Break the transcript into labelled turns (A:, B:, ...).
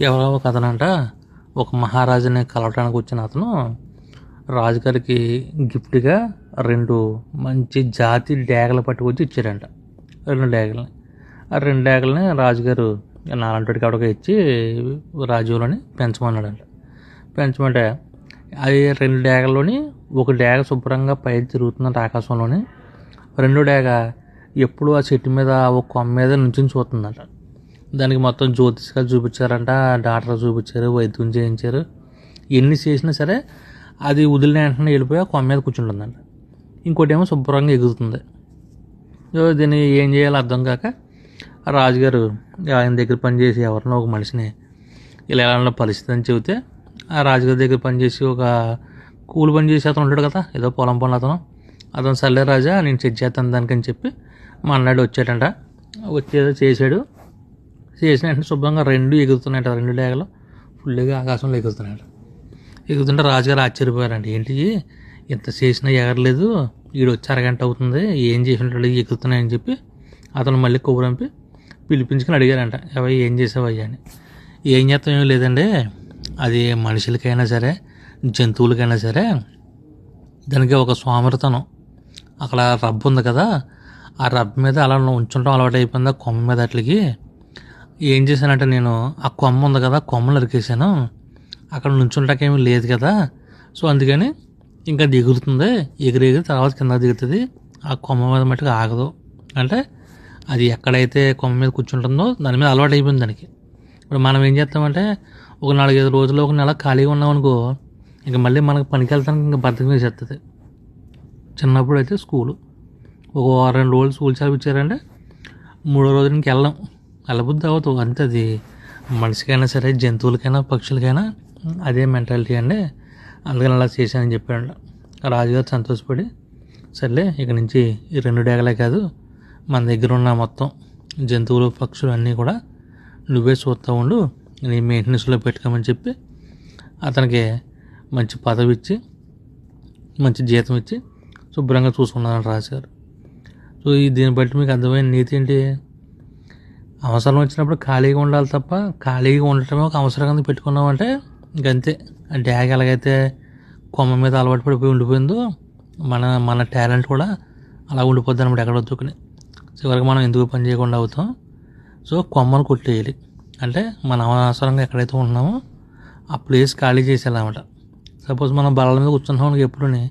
A: ఎవరో ఒక అతనంట ఒక మహారాజుని కలవటానికి వచ్చిన అతను రాజుగారికి గిఫ్ట్గా రెండు మంచి జాతి డేగలు పట్టుకొచ్చి ఇచ్చారంట రెండు డేగల్ని ఆ రెండు డేగల్ని రాజుగారు నాలంటికి అడగ ఇచ్చి రాజులోని పెంచమన్నాడంట. పెంచమంటే అది రెండు డేగల్లోని ఒక డేగ శుభ్రంగా పై తిరుగుతుందంట ఆకాశంలోని రెండో డేగ ఎప్పుడు ఆ చెట్టు మీద ఒక కొమ్మ మీద నుంచి చూస్తుందంట. దానికి మొత్తం జ్యోతిష్కాలు చూపించారంట డాక్టర్ చూపించారు వైద్యం చేయించారు. ఎన్ని చేసినా సరే అది వదిలిన వెంటనే వెళ్ళిపోయి ఆ కొమ్మ మీద కూర్చుంటుందండి ఇంకోటి ఏమో శుభ్రంగా ఎగురుతుంది. దీన్ని ఏం చేయాలో అర్థం కాక ఆ రాజుగారు ఆయన దగ్గర పనిచేసి ఎవరినో ఒక మనిషిని ఇలా ఎలా పరిస్థితి అని చెబితే ఆ రాజుగారి దగ్గర పనిచేసి ఒక కూలి పని చేసి అతను ఉంటాడు కదా ఏదో పొలం పనులు అతను. అతను సర్లే రాజా నేను చెక్ చేస్తాను దానికని చెప్పి మా అన్నాడు వచ్చాడంట. వచ్చేదో చేశాడు. చేసిన వెంటనే శుభ్రంగా రెండు ఎగురుతున్నాయట రెండు డేగలు ఫుల్గా ఆకాశంలో ఎగురుతున్నాయట. ఎగురుతుంటే రాజుగారు ఆశ్చర్యపోయారండి ఏంటి ఇంత చేసినా ఎగరలేదు. వీడు వచ్చి అరగంట అవుతుంది. ఏం చేసి ఉంటాడు ఎగురుతున్నాయని చెప్పి అతను మళ్ళీ కొవ్వురంపి పిలిపించుకుని అడిగారంట. అవి ఏం చేసావయ్యా అని. ఏం చేస్తాం ఏం లేదండి. అది మనుషులకైనా సరే జంతువులకైనా సరే దానికి ఒక సోమరితనం అక్కడ రబ్బు ఉంది కదా. ఆ రబ్బు మీద అలా ఉంచుంటాం. అలవాటు అయిపోయిందా కొమ్మ మీద అట్లకి. ఏం చేశానంటే నేను ఆ కొమ్మ ఉంది కదా కొమ్మలు నరికేసాను అక్కడ నుంచుంటాకేమీ లేదు కదా. సో అందుకని ఇంకా అది ఎగురుతుంది ఎగిరి ఎగిరి తర్వాత కింద దిగుతుంది. ఆ కొమ్మ మీద మట్టుకు ఆగదు. అంటే అది ఎక్కడైతే కొమ్మ మీద కూర్చుంటుందో దాని మీద అలవాటు అయిపోయింది దానికి. ఇప్పుడు మనం ఏం చేస్తామంటే ఒక నాలుగైదు రోజులు ఒక నెల ఖాళీగా ఉన్నామనుకో ఇంక మళ్ళీ మనకు పనికి వెళ్తానికి ఇంకా బద్దకం చేస్తుంది చిన్నప్పుడు అయితే స్కూలు. ఒక రెండు రోజులు స్కూల్ చదివించారంటే మూడో రోజు నుంచి వెళ్ళాం. అలబుద్ధి అవ్వదు. అంతే అది మనిషికైనా సరే జంతువులకైనా పక్షులకైనా అదే మెంటాలిటీ అండి. అందుకని అలా చేశానని చెప్పాడు. రాజుగారు సంతోషపడి సర్లే ఇక నుంచి ఈ రెండు డేగలే కాదు. మన దగ్గర ఉన్న మొత్తం జంతువులు పక్షులు అన్నీ కూడా నువ్వే చూస్తూ ఉండు. నీ మెయింటెనెన్స్లో పెట్టుకోమని చెప్పి అతనికి మంచి పదవి ఇచ్చి మంచి జీతం ఇచ్చి శుభ్రంగా చూసుకున్నాను రాజుగారు సో ఈ దీన్ని బట్టి మీకు అర్థమైన నీతి ఏంటి? అవసరం వచ్చినప్పుడు ఖాళీగా ఉండాలి తప్ప ఖాళీగా ఉండటమే ఒక అవసరం కింద పెట్టుకున్నామంటే ఇంకంతే. ఆ డ్యాగ్ ఎలాగైతే కొమ్మ మీద అలవాటు పడిపోయి ఉండిపోయిందో మన మన టాలెంట్ కూడా అలా ఉండిపోద్ది అనమాట ఎక్కడ వద్దుకుని చివరికి మనం ఎందుకు పని చేయకుండా అవుతాం? సో కొమ్మను కొట్టేయాలి. అంటే మన అవసరంగా ఎక్కడైతే ఉంటున్నామో ఆ ప్లేస్ ఖాళీ చేసేయాలన్నమాట. సపోజ్ మనం బలాల మీద కూర్చున్నాం ఎప్పుడుని